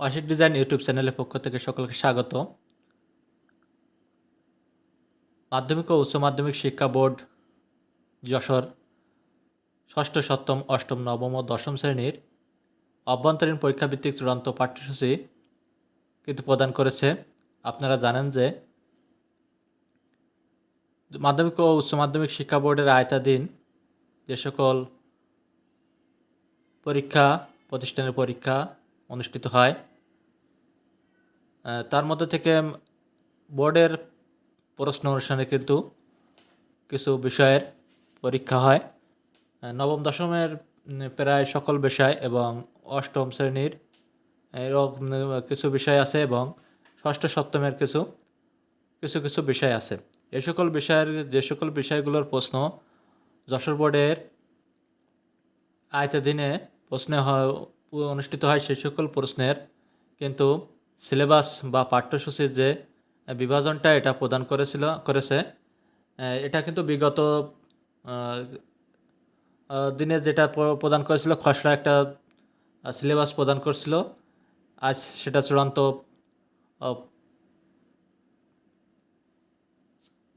অশিক design YouTube চ্যানেলের পক্ষ থেকে সকলকে স্বাগত। মাধ্যমিক ও উচ্চ মাধ্যমিক শিক্ষা বোর্ড যশোর ষষ্ঠ, সপ্তম, অষ্টম, নবম ও দশম শ্রেণির অভ্যন্তরীণ পরীক্ষাভিত্তিক চূড়ান্ত পাঠ্যসূচি কিন্তু প্রদান করেছে। আপনারা জানেন যে মাধ্যমিক ও উচ্চ মাধ্যমিক শিক্ষা বোর্ডের আয়তাধীন যে সকল পরীক্ষা, প্রতিষ্ঠানের পরীক্ষা অনুষ্ঠিত হয় তার মধ্যে থেকে বোর্ডের প্রশ্ন অনুষ্ঠানে কিন্তু কিছু বিষয়ের পরীক্ষা হয়। নবম দশমের প্রায় সকল বিষয় এবং অষ্টম শ্রেণির কিছু বিষয় আছে এবং ষষ্ঠ সপ্তমের কিছু কিছু কিছু বিষয় আছে। এই সকল বিষয়ের, যে সকল বিষয়গুলোর প্রশ্ন যশোর বোর্ডের আয়তাধীনে প্রশ্ন হয়, অনুষ্ঠিত হয় সেই সকল প্রশ্নের কিন্তু সিলেবাস বা পাঠ্যসূচির যে বিভাজনটা এটা প্রদান করেছিল, করেছে। এটা কিন্তু বিগত দিনে যেটা প্রদান করেছিল, খসড়া একটা সিলেবাস প্রদান করছিল। আজ সেটা চূড়ান্ত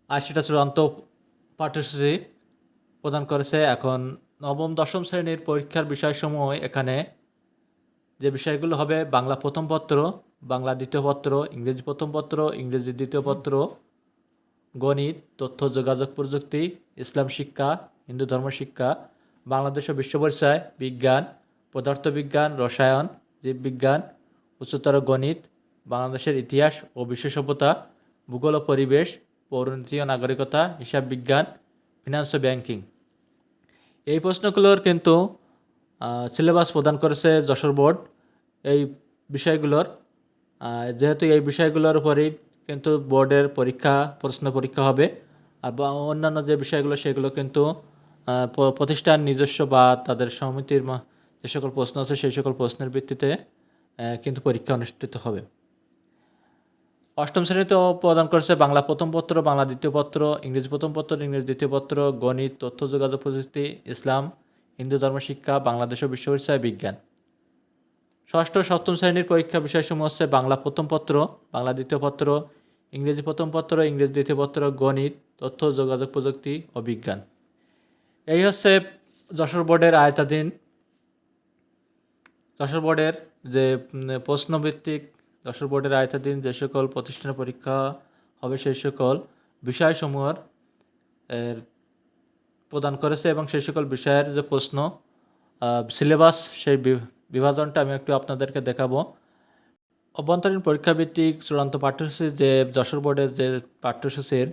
আজ সেটা চূড়ান্ত পাঠ্যসূচি প্রদান করেছে। এখন নবম, দশম শ্রেণির পরীক্ষার বিষয়সমূহ এখানে যে বিষয়গুলো হবে বাংলা প্রথম পত্র, বাংলা দ্বিতীয় পত্র, ইংরেজি প্রথম পত্র, ইংরেজি দ্বিতীয় পত্র, গণিত, তথ্য, যোগাযোগ প্রযুক্তি, ইসলাম শিক্ষা, হিন্দু ধর্ম শিক্ষা, বাংলাদেশ ও বিশ্ব পরিচয়, বিজ্ঞান, পদার্থবিজ্ঞান, রসায়ন, জীববিজ্ঞান, উচ্চতর গণিত, বাংলাদেশের ইতিহাস ও বিশ্ব সভ্যতা, ভূগোল ও পরিবেশ, পৌরনীতি ও নাগরিকতা, হিসাব বিজ্ঞান, ফিনান্স ও ব্যাংকিং। এই প্রশ্নগুলোর কিন্তু সিলেবাস প্রদান করেছে যশোর বোর্ড। এই বিষয়গুলোর যেহেতু এই বিষয়গুলোর উপরেই কিন্তু বোর্ডের পরীক্ষা, প্রশ্ন পরীক্ষা হবে আর অন্যান্য যে বিষয়গুলো সেগুলো কিন্তু প্রতিষ্ঠান নিজস্ব বা তাদের সমিতির যে সকল প্রশ্ন আছে সেই সকল প্রশ্নের ভিত্তিতে কিন্তু পরীক্ষা অনুষ্ঠিত হবে। অষ্টম শ্রেণীতেও প্রদান করেছে বাংলা প্রথম পত্র, বাংলা দ্বিতীয় পত্র, ইংরেজি প্রথম পত্র, ইংরেজি দ্বিতীয় পত্র, গণিত, তথ্য, যোগাযোগ প্রযুক্তি, ইসলাম, হিন্দু ধর্ম শিক্ষা, বাংলাদেশ ও বিশ্ব বিজ্ঞান। ষষ্ঠ, সপ্তম শ্রেণির পরীক্ষা বিষয়সমূহ হচ্ছে বাংলা প্রথম পত্র, বাংলা দ্বিতীয় পত্র, ইংরেজি প্রথম পত্র, ইংরেজি দ্বিতীয় পত্র, গণিত, তথ্য, যোগাযোগ প্রযুক্তি ও বিজ্ঞান। এই হচ্ছে যশোর বোর্ডের আয়তাধীন, যশোর বোর্ডের যে প্রশ্নভিত্তিক যশোর বোর্ডের আয়তাধীন যে সকল প্রতিষ্ঠানের পরীক্ষা হবে সেই সকল বিষয়সমূহের, এর প্রদান করেছে এবং সেই সকল বিষয়ের যে প্রশ্ন সিলেবাস সেই বিভাজনটা আমি একটু আপনাদেরকে দেখাবো। অভ্যন্তরীণ পরীক্ষাভিত্তিক চূড়ান্ত পাঠ্যসূচি যে যশোর বোর্ডের যে পাঠ্যসূচির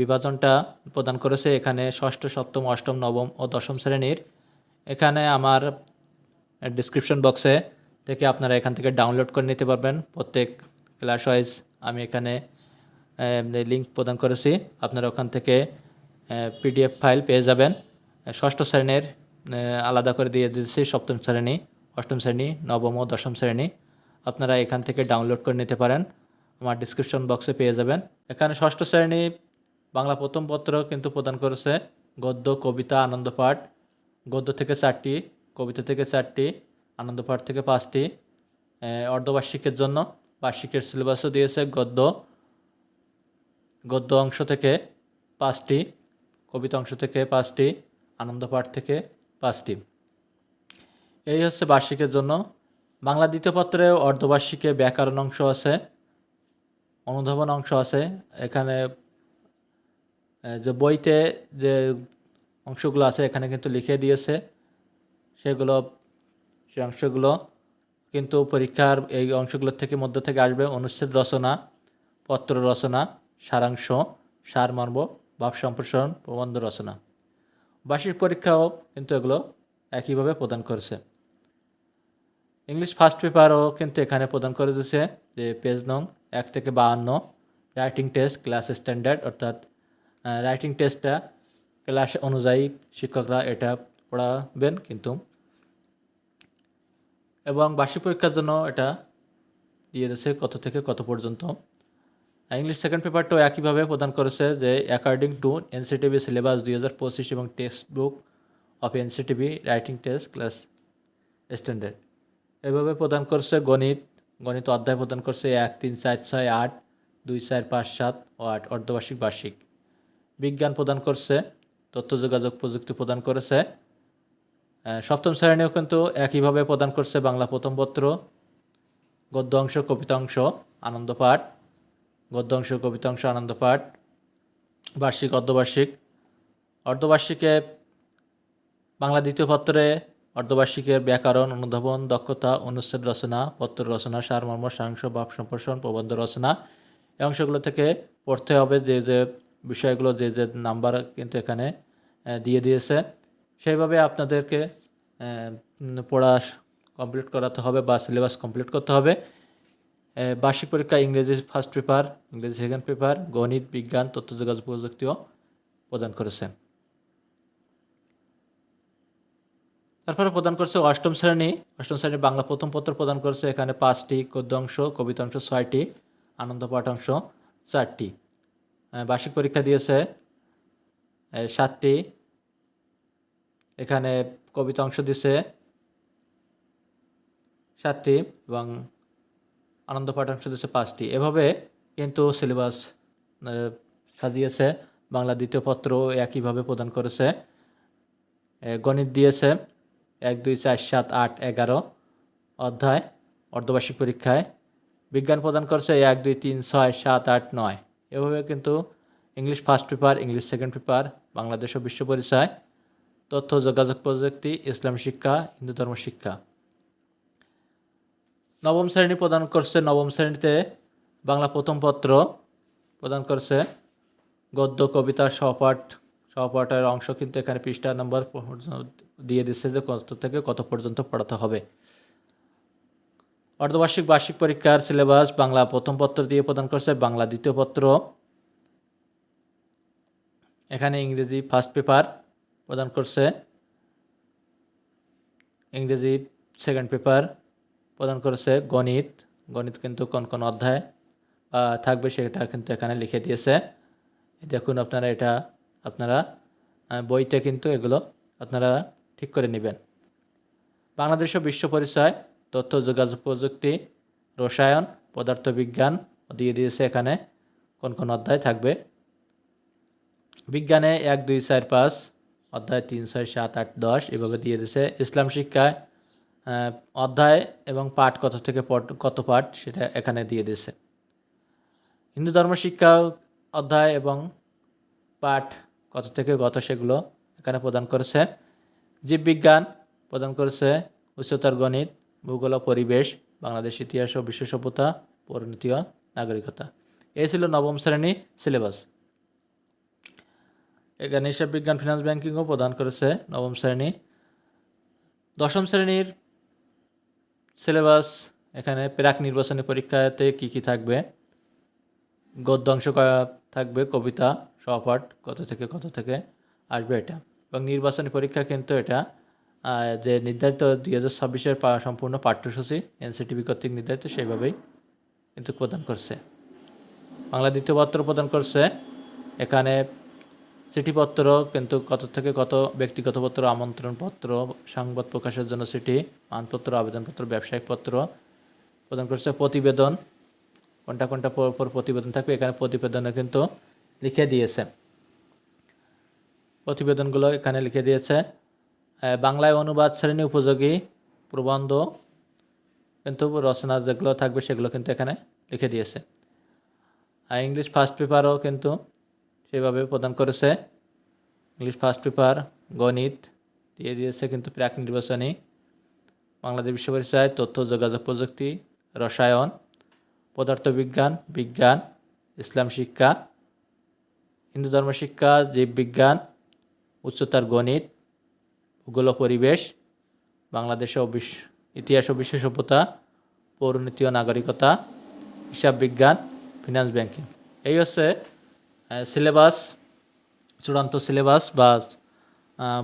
বিভাজনটা প্রদান করেছে এখানে ষষ্ঠ, সপ্তম, অষ্টম, নবম ও দশম শ্রেণির। এখানে আমার ডিসক্রিপশন বক্সে থেকে আপনারা এখান থেকে ডাউনলোড করে নিতে পারবেন। প্রত্যেক ক্লাস ওয়াইজ আমি এখানে লিঙ্ক প্রদান করেছি। আপনারা ওখান থেকে পিডিএফ ফাইল পেয়ে যাবেন। ষষ্ঠ শ্রেণির আলাদা করে দিয়ে দিয়েছি সপ্তম শ্রেণি। অষ্টম শ্রেণি, নবম ও দশম শ্রেণি। আপনারা এখান থেকে ডাউনলোড করে নিতে পারেন। আমার ডিসক্রিপশন বক্সে পেয়ে যাবেন। এখানে ষষ্ঠ শ্রেণি, বাংলা প্রথম পত্র কিন্তু প্রদান করেছে গদ্য, কবিতা আনন্দপাঠ গদ্য থেকে চারটি, কবিতা থেকে চারটি আনন্দপাঠ থেকে পাঁচটি। অর্ধবার্ষিকের জন্য বার্ষিকের সিলেবাসও দিয়েছে গদ্য। গদ্য অংশ থেকে পাঁচটি, কবিতা অংশ থেকে পাঁচটি আনন্দপাঠ থেকে পাঁচটি। এই হচ্ছে বার্ষিকের জন্য। বাংলা দ্বিতীয় পত্রে অর্ধবার্ষিকে ব্যাকরণ অংশ আছে, অনুধাবন অংশ আছে। এখানে যে বইতে যে অংশগুলো আছে, এখানে কিন্তু লিখে দিয়েছে সেগুলো সেই অংশগুলো। কিন্তু পরীক্ষার এই অংশগুলোর থেকে মধ্য থেকে আসবে অনুচ্ছেদ রচনা, পত্র রচনা, সারাংশ, সারমর্ম, ভাব সম্প্রসারণ, প্রবন্ধ রচনা। বার্ষিক পরীক্ষাও কিন্তু এগুলো একইভাবে প্রদান করেছে। ইংলিশ ফার্স্ট পেপারও কিন্তু এখানে প্রদান করে দিয়েছে যে পেজ নং এক থেকে বাহান্ন রাইটিং টেস্ট ক্লাস স্ট্যান্ডার্ড অর্থাৎ রাইটিং টেস্টটা ক্লাস অনুযায়ী শিক্ষকরা এটা পড়াবেন কিন্তু। এবং বার্ষিক পরীক্ষার জন্য এটা দিয়ে দিয়েছে কত থেকে কত পর্যন্ত। ইংলিশ সেকেন্ড পেপারটাও একইভাবে প্রদান করেছে যে অ্যাকর্ডিং টু এনসিটিভি সিলেবাস দুই হাজার পঁচিশ এবং textbook of NCTB writing test class standard এভাবে প্রদান করছে গণিত গণিত অধ্যায় প্রদান করছে এক, তিন, চার, ছয়, আট, দুই, চার, পাঁচ, সাত ও আট অর্ধবার্ষিক বার্ষিক। বিজ্ঞান প্রদান করছে, তথ্য যোগাযোগ প্রযুক্তি প্রদান করেছে। সপ্তম শ্রেণীও কিন্তু একইভাবে প্রদান করছে বাংলা প্রথম পত্র, গদ্য অংশ, কবিতা অংশ, আনন্দ পাঠ, গদ্য অংশ, কবিতা অংশ, আনন্দ পাঠ, বার্ষিক, অর্ধবার্ষিক। অর্ধবার্ষিকে বাংলা দ্বিতীয় পত্রে অর্ধবার্ষিকের ব্যাকরণ, অনুধাবন, দক্ষতা, অনুচ্ছেদ রচনা, পত্র রচনা, সারমর্ম সারাংশ ভাব সম্প্রসারণ, প্রবন্ধ রচনা এই অংশগুলো থেকে পড়তে হবে যে যে বিষয়গুলো যে যে নাম্বার কিন্তু এখানে দিয়ে দিয়েছে। সেইভাবে আপনাদেরকে পড়া কমপ্লিট করাতে হবে বা সিলেবাস কমপ্লিট করতে হবে। বার্ষিক পরীক্ষা ইংরেজি ফার্স্ট পেপার, ইংরেজি সেকেন্ড পেপার, গণিত, বিজ্ঞান, তথ্য, যোগাযোগ প্রযুক্তিও প্রদান করেছে। তারপরে প্রদান করছে অষ্টম শ্রেণি। অষ্টম শ্রেণি বাংলা প্রথম পত্র প্রদান করছে। এখানে পাঁচটি গদ্য অংশ, কবিতা অংশ ছয়টি, আনন্দ পাঠ অংশ চারটি। বার্ষিক পরীক্ষা দিয়েছে সাতটি। এখানে কবিতা অংশ দিছে সাতটি এবং আনন্দ পাঠাংশ দিয়েছে পাঁচটি। এভাবে কিন্তু সিলেবাস সাজিয়েছে। বাংলা দ্বিতীয় পত্র একইভাবে প্রদান করেছে। গণিত দিয়েছে। এক দুই চার সাত আট এগারো অধ্যায়, অর্ধবার্ষিক পরীক্ষায়। বিজ্ঞান প্রদান করছে এক দুই তিন ছয় সাত আট নয়। এভাবে কিন্তু English first paper, English second paper, Bangladesh ও বিশ্ব পরিচয়, তথ্য, যোগাযোগ প্রযুক্তি, ইসলাম শিক্ষা, হিন্দু ধর্ম শিক্ষা। নবম শ্রেণি প্রদান করছে, নবম শ্রেণীতে বাংলা প্রথম পত্র প্রদান করছে। গদ্য, কবিতা, সহপাঠ, সহপাঠের অংশ কিন্তু এখানে পৃষ্ঠা নম্বর দিয়ে দিচ্ছে যে কত থেকে কত পর্যন্ত পড়াতে হবে। অর্ধবার্ষিক বার্ষিক পরীক্ষার সিলেবাস বাংলা প্রথম পত্র দিয়ে প্রদান করছে, বাংলা দ্বিতীয় পত্র। এখানে ইংরেজি ফার্স্ট পেপার প্রদান করছে। ইংরেজি সেকেন্ড পেপার প্রদান করেছে গণিত। গণিত কিন্তু কোন কোন অধ্যায় থাকবে সেটা কিন্তু এখানে লিখে দিয়েছে। দেখুন আপনারা এটা, আপনারা বইতে কিন্তু এগুলো আপনারা ঠিক করে নেবেন। বাংলাদেশ ও বিশ্ব পরিচয়, তথ্য, যোগাযোগ প্রযুক্তি, রসায়ন, পদার্থবিজ্ঞান দিয়ে দিয়েছে এখানে কোন কোন অধ্যায় থাকবে। বিজ্ঞানে এক, দুই, চার, পাঁচ, অধ্যায় তিন, ছয়, সাত, আট, দশ এভাবে দিয়ে দিয়েছে। ইসলাম শিক্ষায় অধ্যায় এবং পাঠ কত থেকে কত পাঠ সেটা এখানে দিয়ে দিয়েছে। হিন্দু ধর্ম শিক্ষা অধ্যায় এবং পাঠ কত থেকে কত সেগুলো এখানে প্রদান করেছে। জীববিজ্ঞান প্রদান করেছে উচ্চতর গণিত, ভূগোল পরিবেশ, বাংলাদেশ ইতিহাস ও বিশ্ব সভ্যতা পরিণতি নাগরিকতা। এই ছিল নবম শ্রেণি সিলেবাস। এখানে হিসাব বিজ্ঞান ফিনান্স ব্যাংকিংও প্রদান করেছে নবম শ্রেণি। দশম শ্রেণির সিলেবাস, এখানে প্রাক নির্বাচনী পরীক্ষাতে কি কি থাকবে? গদ্য অংশ থাকবে, কবিতা, সহপাঠ, কত থেকে কত থেকে আসবে এটা? এবং নির্বাচনী পরীক্ষা কিন্তু এটা যে নির্ধারিত দুই হাজার ছাব্বিশের সম্পূর্ণ পাঠ্যসূচি এনসিটিভি কর্তৃক নির্ধারিত সেইভাবেই কিন্তু প্রদান করছে। বাংলা দ্বিতীয় পত্র প্রদান করছে। এখানে চিঠিপত্র কিন্তু কত থেকে কত ব্যক্তিগত পত্র, আমন্ত্রণ পত্র, সংবাদ প্রকাশের জন্য চিঠি, মানপত্র, আবেদনপত্র, ব্যবসায়িক পত্র প্রদান করছে। প্রতিবেদন, কোনটা কোনটা পর পর, প্রতিবেদন থাকবে এখানে প্রতিবেদনে কিন্তু লিখে দিয়েছে। প্রতিবেদনগুলো এখানে লিখে দিয়েছে। বাংলায় অনুবাদ শ্রেণি উপযোগী, প্রবন্ধ, কিন্তু রচনা যেগুলো থাকবে সেগুলো কিন্তু এখানে লিখে দিয়েছে। আর ইংলিশ ফার্স্ট পেপারও কিন্তু সেভাবে প্রদান করেছে। ইংলিশ ফার্স্ট পেপার, গণিত দিয়ে দিয়েছে কিন্তু প্রাক নির্বাচনী। বাংলাদেশ বিশ্ববিদ্যালয় তথ্য, যোগাযোগ প্রযুক্তি, রসায়ন, পদার্থবিজ্ঞান, বিজ্ঞান, ইসলাম শিক্ষা, হিন্দু ধর্ম শিক্ষা, জীববিজ্ঞান উচ্চতর গণিত, ভূগোল পরিবেশ, বাংলাদেশ ও বিশ্ব ইতিহাস ও বিশ্ব সভ্যতা পৌরনীতি ও নাগরিকতা, হিসাব বিজ্ঞান ফিনান্স ব্যাংকিং এই হচ্ছে সিলেবাস চূড়ান্ত সিলেবাস বা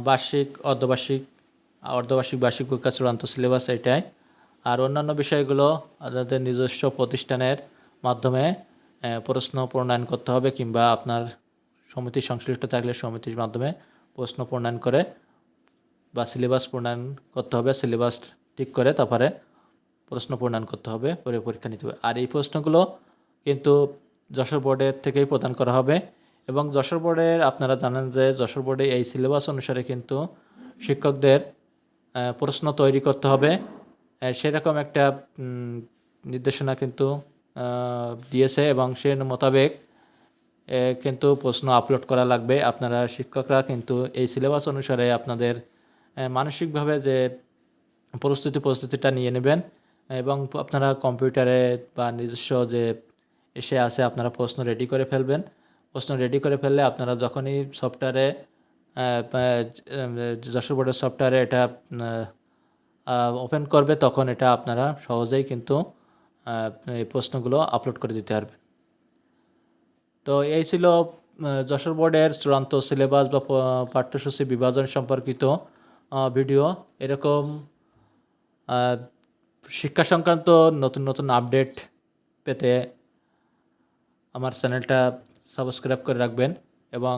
বার্ষিক, অর্ধবার্ষিক অর্ধবার্ষিক বার্ষিক পরীক্ষা, চূড়ান্ত সিলেবাস এটাই। আর অন্যান্য বিষয়গুলো আপনাদের নিজস্ব প্রতিষ্ঠানের মাধ্যমে প্রশ্ন প্রণয়ন করতে হবে কিংবা আপনার সমিতি সংশ্লিষ্ট থাকলে সমিতির মাধ্যমে প্রশ্ন প্রণয়ন করে বা সিলেবাস প্রণয়ন করতে হবে সিলেবাস ঠিক করে তারপরে প্রশ্ন প্রণয়ন করতে হবে, পরে পরীক্ষা নিতে হবে। আর এই প্রশ্নগুলো কিন্তু যশোর বোর্ডের থেকেই প্রদান করা হবে এবং যশোর বোর্ডের আপনারা জানেন যে যশোর বোর্ডে এই সিলেবাস অনুসারে কিন্তু শিক্ষকদের প্রশ্ন তৈরি করতে হবে। সেরকম একটা নির্দেশনা কিন্তু দিয়েছে এবং সে মোতাবেক কিন্তু প্রশ্ন আপলোড করা লাগবে। আপনারা শিক্ষকরা কিন্তু এই সিলেবাস অনুসারে আপনাদের মানসিকভাবে যে প্রস্তুতি প্রস্তুতিটা নিয়ে নেবেন এবং আপনারা কম্পিউটারে বা নিজস্ব যে এসে আছে, আপনারা প্রশ্ন রেডি করে ফেলবেন। প্রশ্ন রেডি করে ফেললে আপনারা যখনই সফটওয়্যারে যশোর বোর্ডের সফটওয়্যারে এটা ওপেন করবে, তখন এটা আপনারা সহজেই কিন্তু এই প্রশ্নগুলো আপলোড করে দিতে পারবেন। তো এই ছিল যশোর বোর্ডের চূড়ান্ত সিলেবাস বা পাঠ্যসূচি বিভাজন সম্পর্কিত ভিডিও এরকম শিক্ষা সংক্রান্ত নতুন নতুন আপডেট পেতে আমার চ্যানেলটা সাবস্ক্রাইব করে রাখবেন এবং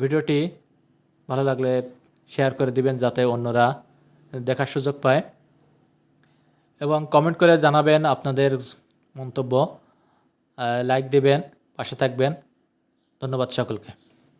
ভিডিওটি ভালো লাগলে শেয়ার করে দিবেন যাতে অন্যরা দেখার সুযোগ পায়। এবং কমেন্ট করে জানাবেন আপনাদের মন্তব্য। লাইক দেবেন পাশে থাকবেন। ধন্যবাদ সকলকে।